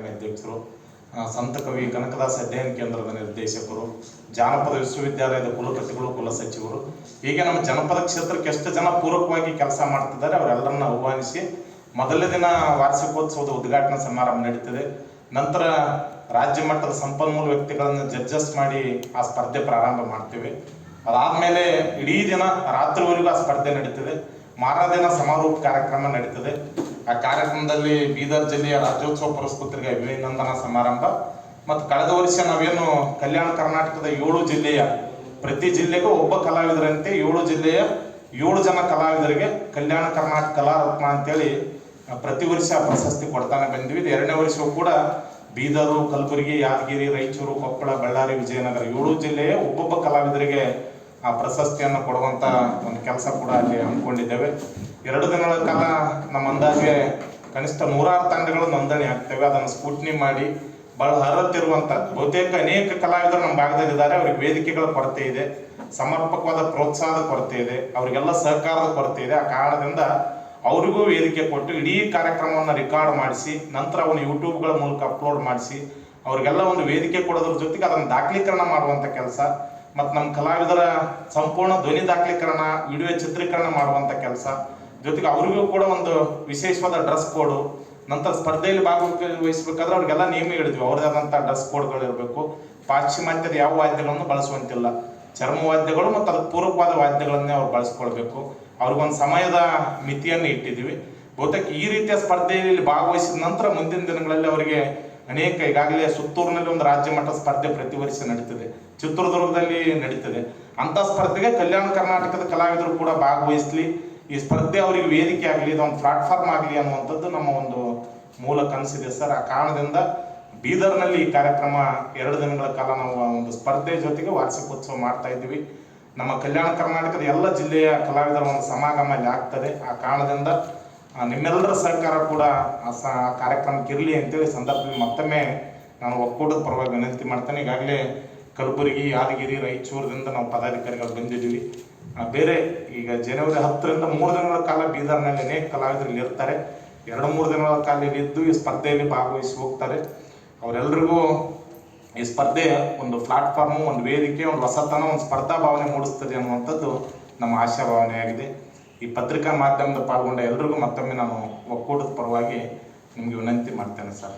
Academy ಅಧ್ಯಕ್ಷರು ಆ, ಸಂತ ಕವಿ ಕನಕದಾಸ ಅಧ್ಯಯನ ಕೇಂದ್ರದ ನಿರ್ದೇಶಕರು ಜಾನಪದ ವಿಶ್ವವಿದ್ಯಾಲಯದ ಕುಲಪತಿಗಳು ಕುಲಸಚಿವರು ಹೀಗೆ ನಮ್ಮ ಜನಪದ ಕ್ಷೇತ್ರಕ್ಕೆ ಎಷ್ಟು ಜನ ಪೂರಕವಾಗಿ ಕೆಲಸ ಮಾಡ್ತಿದ್ದಾರೆ ಅವರೆಲ್ಲರನ್ನ ಆಹ್ವಾನಿಸಿ ಮೊದಲನೇ ದಿನ ವಾರ್ಷಿಕೋತ್ಸವದ ಉದ್ಘಾಟನಾ ಸಮಾರಂಭ ನಡೀತದೆ. ನಂತರ ರಾಜ್ಯ ಮಟ್ಟದ ಸಂಪನ್ಮೂಲ ವ್ಯಕ್ತಿಗಳನ್ನು ಜಡ್ಜಸ್ ಮಾಡಿ ಆ ಸ್ಪರ್ಧೆ ಪ್ರಾರಂಭ ಮಾಡ್ತೀವಿ. ಅದಾದ್ಮೇಲೆ ಇಡೀ ದಿನ ರಾತ್ರಿವರೆಗೂ ಆ ಸ್ಪರ್ಧೆ ನಡೀತದೆ. ಮಾರನೇ ದಿನ ಸಮಾರೋಪ ಕಾರ್ಯಕ್ರಮ ನಡೀತದೆ. ಆ ಕಾರ್ಯಕ್ರಮದಲ್ಲಿ ಬೀದರ್ ಜಿಲ್ಲೆಯ ರಾಜ್ಯೋತ್ಸವ ಪುರಸ್ಕೃತರಿಗೆ ಅಭಿನಂದನಾ ಸಮಾರಂಭ. ಮತ್ತು ಕಳೆದ ವರ್ಷ ನಾವೇನು ಕಲ್ಯಾಣ ಕರ್ನಾಟಕದ ಏಳು ಜಿಲ್ಲೆಯ ಪ್ರತಿ ಜಿಲ್ಲೆಗೂ ಒಬ್ಬ ಕಲಾವಿದರಂತೆ ಏಳು ಜಿಲ್ಲೆಯ ಏಳು ಜನ ಕಲಾವಿದರಿಗೆ ಕಲ್ಯಾಣ ಕರ್ನಾಟಕ ಕಲಾರತ್ನ ಅಂತೇಳಿ ಪ್ರತಿ ವರ್ಷ ಪ್ರಶಸ್ತಿ ಕೊಡ್ತಾನೆ ಬಂದ್ವಿ. ಎರಡನೇ ವರ್ಷವೂ ಕೂಡ ಬೀದರು, ಕಲಬುರಗಿ, ಯಾದಗಿರಿ, ರಾಯಚೂರು, ಕೊಪ್ಪಳ, ಬಳ್ಳಾರಿ, ವಿಜಯನಗರ ಏಳು ಜಿಲ್ಲೆಯ ಒಬ್ಬೊಬ್ಬ ಕಲಾವಿದರಿಗೆ ಆ ಪ್ರಶಸ್ತಿಯನ್ನು ಕೊಡುವಂತ ಒಂದು ಕೆಲಸ ಕೂಡ ಅಲ್ಲಿ ಹಮ್ಮಿಕೊಂಡಿದ್ದೇವೆ. ಎರಡು ದಿನಗಳ ಕಾಲ ನಮ್ಮ ಅಂದಾಜಿಗೆ ಕನಿಷ್ಠ ನೂರಾರು ತಂಡಗಳು ನೋಂದಣಿ ಆಗ್ತವೆ. ಅದನ್ನು ಸ್ಕೂಟ್ನಿ ಮಾಡಿ ಬಹಳ ಅರ್ಹತಿರುವಂತ ಬಹುತೇಕ ಅನೇಕ ಕಲಾವಿದರು ನಮ್ಮ ಭಾಗದಲ್ಲಿ ಇದ್ದಾರೆ ಅವರಿಗೆ ವೇದಿಕೆಗಳ ಕೊರತೆ ಇದೆ, ಸಮರ್ಪಕವಾದ ಪ್ರೋತ್ಸಾಹದ ಕೊರತೆ ಇದೆ, ಅವರಿಗೆಲ್ಲ ಸಹಕಾರದ ಕೊರತೆ ಇದೆ. ಆ ಕಾರಣದಿಂದ ಅವರಿಗೂ ವೇದಿಕೆ ಕೊಟ್ಟು ಇಡೀ ಕಾರ್ಯಕ್ರಮವನ್ನು ರೆಕಾರ್ಡ್ ಮಾಡಿಸಿ, ನಂತರ ಅವನು ಯೂಟ್ಯೂಬ್ಗಳ ಮೂಲಕ ಅಪ್ಲೋಡ್ ಮಾಡಿಸಿ, ಅವರಿಗೆಲ್ಲ ಒಂದು ವೇದಿಕೆ ಕೊಡೋದ್ರ ಜೊತೆಗೆ ಅದನ್ನು ದಾಖಲೀಕರಣ ಮಾಡುವಂತ ಕೆಲಸ. ಮತ್ತು ನಮ್ಮ ಕಲಾವಿದರ ಸಂಪೂರ್ಣ ಧ್ವನಿ ದಾಖಲೀಕರಣ, ವಿಡಿಯೋ ಚಿತ್ರೀಕರಣ ಮಾಡುವಂತ ಕೆಲಸ. ಜೊತೆಗೆ ಅವರಿಗೂ ಕೂಡ ಒಂದು ವಿಶೇಷವಾದ ಡ್ರೆಸ್ ಕೋಡು. ನಂತರ ಸ್ಪರ್ಧೆಯಲ್ಲಿ ಭಾಗವಹಿಸಬೇಕಾದ್ರೆ ಅವ್ರಿಗೆಲ್ಲ ನಿಯಮ ಹಿಡಿದ್ವಿ ಅವ್ರದ್ದಾದಂಥ ಡ್ರೆಸ್ ಕೋಡ್ಗಳಿರಬೇಕು ಪಾಶ್ಚಿಮಾತ್ಯದ ಯಾವ ವಾದ್ಯಗಳನ್ನು ಬಳಸುವಂತಿಲ್ಲ. ಚರ್ಮ ವಾದ್ಯಗಳು ಮತ್ತು ಅದಕ್ಕೆ ಪೂರಕವಾದ ವಾದ್ಯಗಳನ್ನೇ ಅವ್ರು ಬಳಸ್ಕೊಳ್ಬೇಕು. ಅವ್ರಿಗೊಂದು ಸಮಯದ ಮಿತಿಯನ್ನು ಇಟ್ಟಿದ್ದೀವಿ. ಬಹುತೇಕ ಈ ರೀತಿಯ ಸ್ಪರ್ಧೆಯಲ್ಲಿ ಭಾಗವಹಿಸಿದ ನಂತರ ಮುಂದಿನ ದಿನಗಳಲ್ಲಿ ಅವರಿಗೆ ಅನೇಕ ಈಗಾಗಲೇ ಸುತ್ತೂರಿನಲ್ಲಿ ಒಂದು ರಾಜ್ಯ ಮಟ್ಟ ಸ್ಪರ್ಧೆ ಪ್ರತಿ ವರ್ಷ ನಡೀತದೆ. ಚಿತ್ರದುರ್ಗದಲ್ಲಿ ನಡೀತದೆ. ಅಂತ ಸ್ಪರ್ಧೆಗೆ ಕಲ್ಯಾಣ ಕರ್ನಾಟಕದ ಕಲಾವಿದರು ಕೂಡ ಭಾಗವಹಿಸಲಿ. ಈ ಸ್ಪರ್ಧೆ ಅವರಿಗೆ ವೇದಿಕೆ ಆಗಲಿ ಇದೊಂದು ಪ್ಲಾಟ್ಫಾರ್ಮ್ ಆಗಲಿ ಅನ್ನುವಂಥದ್ದು ನಮ್ಮ ಒಂದು ಮೂಲ ಕನಸಿದೆ ಸರ್. ಆ ಕಾರಣದಿಂದ ಬೀದರ್ನಲ್ಲಿ ಈ ಕಾರ್ಯಕ್ರಮ ಎರಡು ದಿನಗಳ ಕಾಲ ನಾವು ಒಂದು ಸ್ಪರ್ಧೆ ಜೊತೆಗೆ ವಾರ್ಷಿಕೋತ್ಸವ ಮಾಡ್ತಾ ಇದ್ದೀವಿ. ನಮ್ಮ ಕಲ್ಯಾಣ ಕರ್ನಾಟಕದ ಎಲ್ಲ ಜಿಲ್ಲೆಯ ಕಲಾವಿದರ ಒಂದು ಸಮಾಗಮ ಇಲ್ಲಿ ಆಗ್ತದೆ. ಆ ಕಾರಣದಿಂದ ನಿಮ್ಮೆಲ್ಲರ ಸಹಕಾರ ಕೂಡ ಆ ಸ ಕಾರ್ಯಕ್ರಮಕ್ಕೆ ಇರಲಿ ಅಂತೇಳಿ ಸಂದರ್ಭದಲ್ಲಿ ಮತ್ತೊಮ್ಮೆ ನಾನು ಒಕ್ಕೂಟದ ಪರವಾಗಿ ವಿನಂತಿ ಮಾಡ್ತೇನೆ. ಈಗಾಗಲೇ ಕಲಬುರಗಿ, ಯಾದಗಿರಿ, ರಾಯಚೂರದಿಂದ ನಾವು ಪದಾಧಿಕಾರಿಗಳು ಬಂದಿದ್ದೀವಿ. ಬೇರೆ ಈಗ ಜನವರಿ ಹತ್ತರಿಂದ ಮೂರು ದಿನಗಳ ಕಾಲ ಬೀದರ್ನಲ್ಲಿ ಅನೇಕ ಕಲಾವಿದರು ಇರ್ತಾರೆ. ಎರಡು ಮೂರು ದಿನಗಳ ಕಾಲ ಇದ್ದು ಈ ಸ್ಪರ್ಧೆಯಲ್ಲಿ ಭಾಗವಹಿಸಿ ಹೋಗ್ತಾರೆ. ಅವರೆಲ್ಲರಿಗೂ ಈ ಸ್ಪರ್ಧೆ ಒಂದು ಪ್ಲಾಟ್ಫಾರ್ಮು, ಒಂದು ವೇದಿಕೆ, ಒಂದು ಹೊಸತನ, ಒಂದು ಸ್ಪರ್ಧಾ ಭಾವನೆ ಮೂಡಿಸ್ತದೆ ಅನ್ನುವಂಥದ್ದು ನಮ್ಮ ಆಶಾಭಾವನೆಯಾಗಿದೆ. ಈ ಪತ್ರಿಕಾ ಮಾಧ್ಯಮದ ಪಾಲ್ಗೊಂಡ ಎಲ್ರಿಗೂ ಮತ್ತೊಮ್ಮೆ ನಾನು ಒಕ್ಕೂಟದ ಪರವಾಗಿ ನಿಮಗೆ ವಿನಂತಿ ಮಾಡ್ತೇನೆ ಸರ್.